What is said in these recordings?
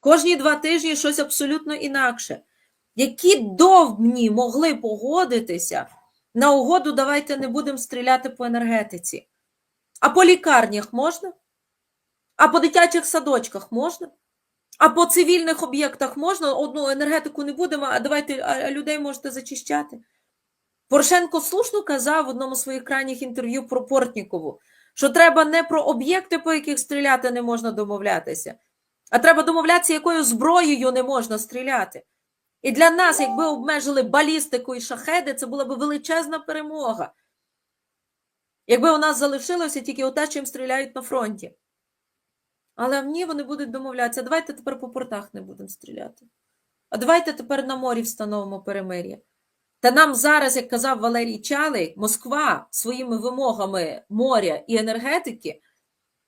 Кожні два тижні щось абсолютно інакше. Які довбні могли погодитися на угоду, давайте не будемо стріляти по енергетиці. А по лікарнях можна? А по дитячих садочках можна? А по цивільних об'єктах можна? Одну енергетику не будемо, а давайте а людей можете зачищати. Порошенко слушно казав в одному з своїх крайніх інтерв'ю про Портнікову, що треба не про об'єкти, по яких стріляти не можна домовлятися, а треба домовлятися, якою зброєю не можна стріляти. І для нас, якби обмежили балістику і шахеди, це була б величезна перемога. Якби у нас залишилося тільки оте, чим стріляють на фронті. Але ні, вони будуть домовлятися. Давайте тепер по портах не будемо стріляти. А давайте тепер на морі встановимо перемир'я. Та нам зараз, як казав Валерій Чалий, Москва своїми вимогами моря і енергетики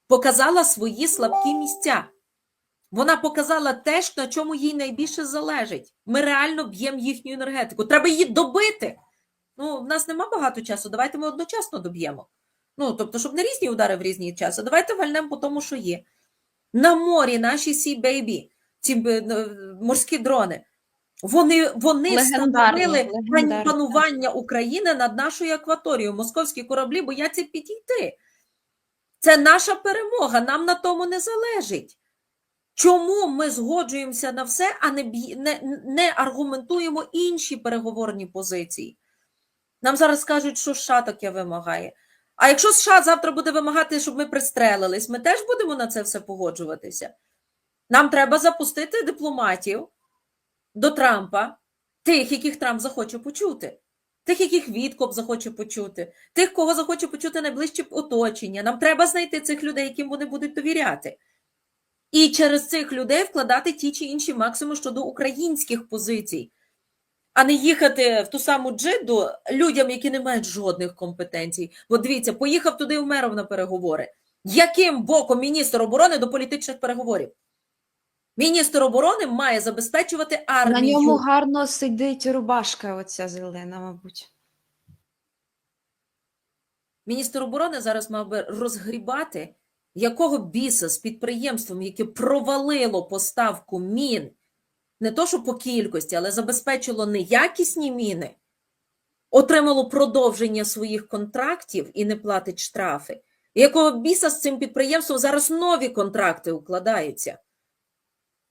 показала свої слабкі місця. Вона показала те, на чому їй найбільше залежить. Ми реально б'ємо їхню енергетику. Треба її добити. Ну, в нас нема багато часу. Давайте ми одночасно доб'ємо. Ну, тобто, щоб не різні удари в різні часи. Давайте вальнемо по тому, що є. На морі наші Sea Baby, ці е, морські дрони. Вони, вони встановили панування України над нашою акваторією. Московські кораблі бояться підійти. Це наша перемога, нам на тому не залежить. Чому ми згоджуємося на все, а не, не, не аргументуємо інші переговорні позиції? Нам зараз скажуть, що США таке вимагає. А якщо США завтра буде вимагати, щоб ми пристрелились, ми теж будемо на це все погоджуватися. Нам треба запустити дипломатів до Трампа, тих, яких Трамп захоче почути, тих, яких Віткоп захоче почути, тих, кого захоче почути найближче оточення. Нам треба знайти цих людей, яким вони будуть довіряти. І через цих людей вкладати ті чи інші максимуми щодо українських позицій, а не їхати в ту саму джиду людям, які не мають жодних компетенцій. Бо дивіться, поїхав туди Умеров на переговори. Яким боком міністр оборони до політичних переговорів? Міністр оборони має забезпечувати армію. На ньому гарно сидить рубашка, оця зелена, мабуть. Міністр оборони зараз мав би розгрібати, якого біса з підприємством, яке провалило поставку мін, не то що по кількості, але забезпечило неякісні міни, отримало продовження своїх контрактів і не платить штрафи. Якого біса з цим підприємством зараз нові контракти укладаються?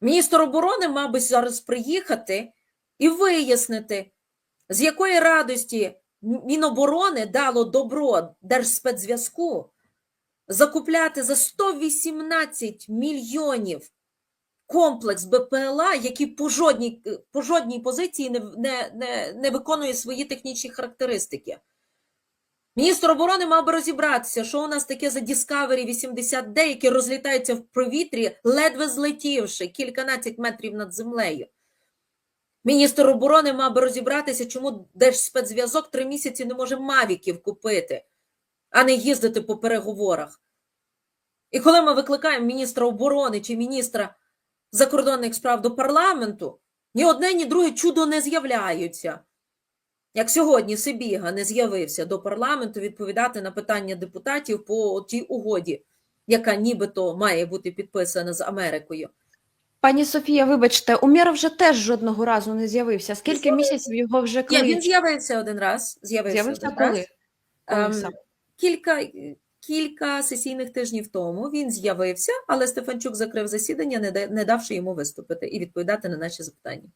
Міністр оборони би зараз приїхати і вияснити, з якої радості Міноборони дало добро Держспецзв'язку закупляти за 118 мільйонів комплекс БПЛА, який по жодній, по жодній позиції не, не, не, не виконує свої технічні характеристики. Міністр оборони мав би розібратися, що у нас таке за Discovery 80D, які розлітаються в повітрі, ледве злетівши кільканадцять метрів над землею. Міністр оборони мав би розібратися, чому Держспецзв'язок три місяці не може мавіків купити, а не їздити по переговорах. І коли ми викликаємо міністра оборони чи міністра закордонних справ до парламенту, ні одне, ні друге чудо не з'являються. Як сьогодні Сибіга не з'явився до парламенту відповідати на питання депутатів по тій угоді, яка нібито має бути підписана з Америкою. Пані Софія, вибачте, Умєров вже теж жодного разу не з'явився. Скільки місяців його вже Ні, він з'явився один раз. З'явився, коли? раз. Коли Ем? Кілька, кілька сесійних тижнів тому він з'явився, але Стефанчук закрив засідання, не да- не давши йому виступити і відповідати на наші запитання.